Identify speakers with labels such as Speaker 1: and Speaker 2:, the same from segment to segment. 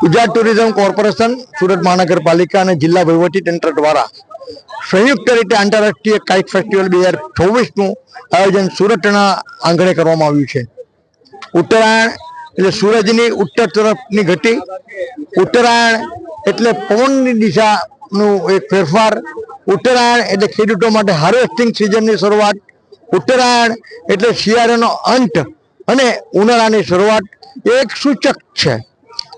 Speaker 1: Gujarat tourism corporation Surat મહાનગરપાલિકા અને જિલ્લા વહીવટી તંત્ર દ્વારા સંયુક્ત રીતે આંતરરાષ્ટ્રીય કાઇક ફેસ્ટિવલ બે હજાર ચોવીસનું આયોજન સુરતના આંગણે કરવામાં આવ્યું છે. ઉત્તરાયણ એટલે સૂરજની ઉત્તર તરફની ગતિ ઉત્તરાયણ એટલે પવનની દિશાનું એક ફેરફાર, ઉત્તરાયણ એટલે ખેડૂતો માટે હાર્વેસ્ટિંગ સિઝનની શરૂઆત, ઉત્તરાયણ એટલે શિયાળાનો અંત અને ઉનાળાની શરૂઆત, એક સૂચક છે.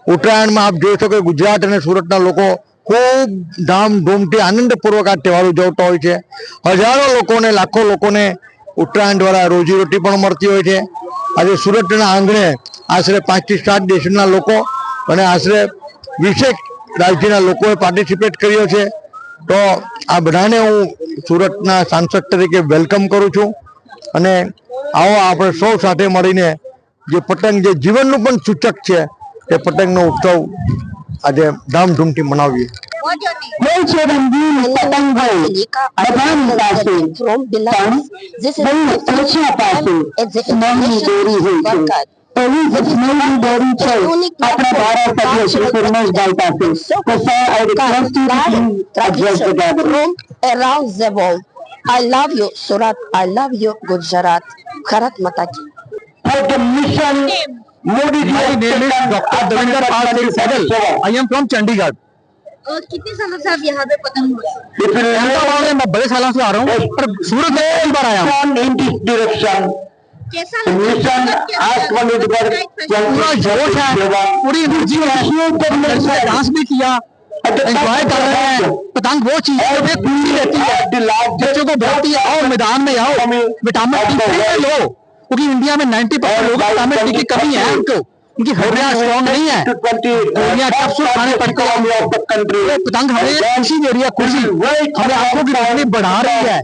Speaker 1: ઉત્તરાયણમાં આપ જોઈ શકો ગુજરાત અને સુરતના લોકો ખૂબ ધામધૂમથી આનંદપૂર્વક આ તહેવાર ઉજવતા હોય છે. હજારો લોકોને, લાખો લોકોને ઉત્તરાયણ દ્વારા રોજીરોટી પણ મળતી હોય છે. આજે સુરતના આંગણે આશરે પાંચથી સાત દેશના લોકો અને આશરે વીસેક રાજ્યના લોકોએ પાર્ટિસિપેટ કર્યો છે. તો આ બધાને હું સુરતના સાંસદ તરીકે વેલકમ કરું છું. અને આવો આપણે સૌ સાથે મળીને જે પતંગ, જે જીવનનું પણ સૂચક છે એ પતંગનો ઉત્સવ આજે ધામધૂમથી મનાવીએ
Speaker 2: Well, છે રંગીન પતંગો બધાની પાસે
Speaker 3: from
Speaker 2: પણ
Speaker 3: Belarus. This is
Speaker 2: બહુ ઓછા પાસે
Speaker 3: it's a
Speaker 2: સ્નેહની દોરી હોય છે એવી જ સ્નેહની છે આપણા ધારાસભ્ય શ્રી પરમેશભાઈ પાસે તો sir I request you to address the gathering
Speaker 3: from around the world. I love you, Surat. I love you, Gujarat. Bharat Mata ki.
Speaker 2: for the
Speaker 1: Modi ji
Speaker 2: I
Speaker 1: name
Speaker 2: is
Speaker 1: doctor Davinder Pal Singh Saigal I am from
Speaker 4: Chandigarh कितने सालों से आप यहाँ पे पतंग
Speaker 1: अहमदाबाद मैं बड़े सालों से आ रहा हूँ पर सूरत में एक बार आया
Speaker 2: डायरेक्शन
Speaker 1: पूरा जोश है पूरी एनर्जी है। डांस भी किया एंजॉय कर रहे हैं। पतंग वो चीज़ है जो खुली रहती है। बच्चों को बहुत ही आओ मैदान में आओ विटामिन लो क्योंकि इंडिया में 90 परसेंट लोग विटामिन डी की कमी है उनको उनकी हड्डियाँ स्ट्रॉन्ग नहीं है। गोलियाँ कैप्सूल खाने पड़ते हैं? पतंग हमें खुशी दे रही है खुशी। हमें आँखों की रोशनी बढ़ा रही है।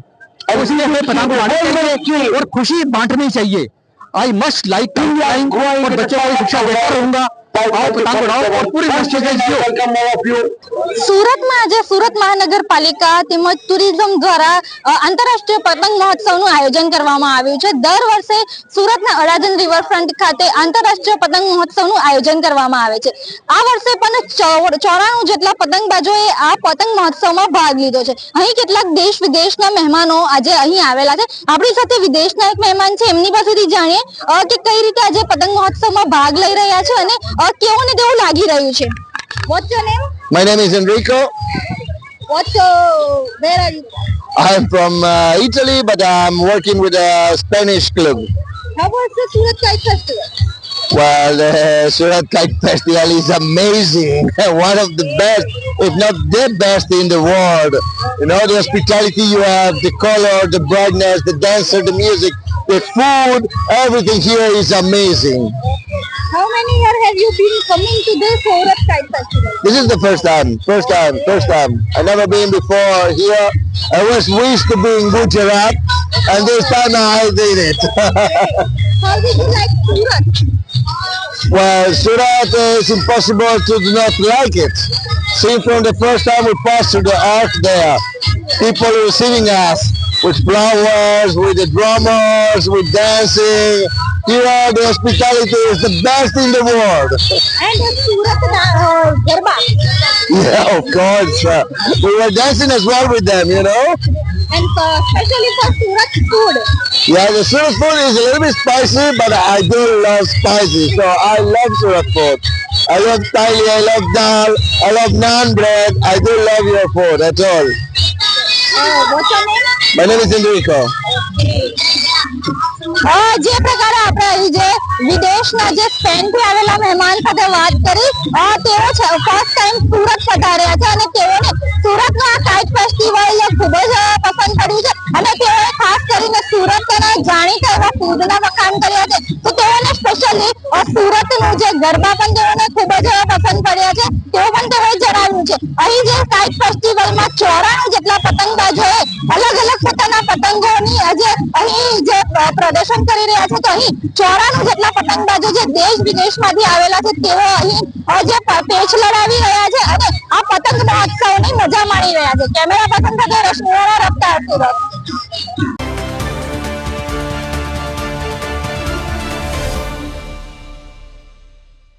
Speaker 1: और इसलिए हमें पतंग उड़ानी चाहिए और खुशी बांटनी चाहिए। आई मस्ट लाइक और बच्चों को शिक्षा देता रहूँगा।
Speaker 4: સુરતમાં આજે આંતરરાષ્ટ્રીય પતંગ મહોત્સવનું આયોજન આયોજન કરવામાં આવે છે. આ વર્ષે પણ ચોરાણું જેટલા પતંગબાજોએ આ પતંગ મહોત્સવમાં ભાગ લીધો છે. અહીં કેટલાક દેશ વિદેશના મહેમાનો આજે અહીં આવેલા છે. આપણી સાથે વિદેશના એક મહેમાન છે. એમની પાસેથી જાણીએ કે કઈ રીતે આજે પતંગ મહોત્સવમાં ભાગ લઈ રહ્યા છે અને લાગી રહ્યું છે What's your name?
Speaker 1: My name is Enrico.
Speaker 4: What's your, where are you from?
Speaker 1: I'm from uh, Italy, but I'm working with a Spanish club.
Speaker 4: How was the Surat Festival?
Speaker 1: Well, the Surat Kite Festival is amazing. One of the best, if not the best in the world. You know, the hospitality you have, the color, the brightness, the dancer, the music, the food, everything here is amazing.
Speaker 4: How many years have you been coming to this Surat Kite Festival?
Speaker 1: This is the first time, first time, first time. i never been before here. I was wished to be in Gujarat, and this time I did it.
Speaker 4: How did you like Surat?
Speaker 1: well, Surat is impossible to not like it. See, from the first time we passed through the arch there, people receiving us with flowers, with the drummers, with dancing. Here, the hospitality is the best in the world.
Speaker 4: And the Surat uh, Garba.
Speaker 1: Yeah, of course. Uh, we were dancing as well with them, you know.
Speaker 4: And uh, especially for Surat food.
Speaker 1: Yeah, the Surat food is a little bit spicy, but I do love spicy, so I love Surat food. I love thali, I love dal, I love naan bread. I do love your food, that's all.
Speaker 4: Uh, what's your name?
Speaker 1: My name is Enrico.
Speaker 4: અ, જે પ્રકારે આપણે જે વિદેશના જે સ્પેનથી આવેલા મહેમાન સાથે વાત કરી તેઓ છે ફર્સ્ટ ટાઈમ સુરત પધાર્યા છે અને તેઓને સુરતનો આ કાઇટ ફેસ્ટિવલ ખૂબ જ પસંદ પડ્યું છે. અને તેઓએ ખાસ કરીને સુરતના જાણીતા એવા ફૂડના વખાણ કર્યા છે. તો તેઓને સ્પેશિયલી સુરતનું જે ગરબા પણ તેઓને ખૂબ જ પસંદ પડ્યા છે. તેઓ પણ તેઓએ જણાવ્યું છે. અહીં જે કાઇટ ફેસ્ટિવલમાં ચોરાણું જેટલા પતંગબાજોએ અલગ પતંગોની આજે અહીં જે પ્રદર્શન કરી રહ્યા છે, તો અહીં ચોરાણું જેટલા પતંગબાજો જે દેશ વિદેશમાંથી આવેલા છે, તેઓ અહીં આજે પેચ લડાવી રહ્યા છે અને આ પતંગ મહોત્સવની મજા માણી રહ્યા છે. કેમેરા પતંગ સાથે રશ્મિવાળા રફતા સુરત.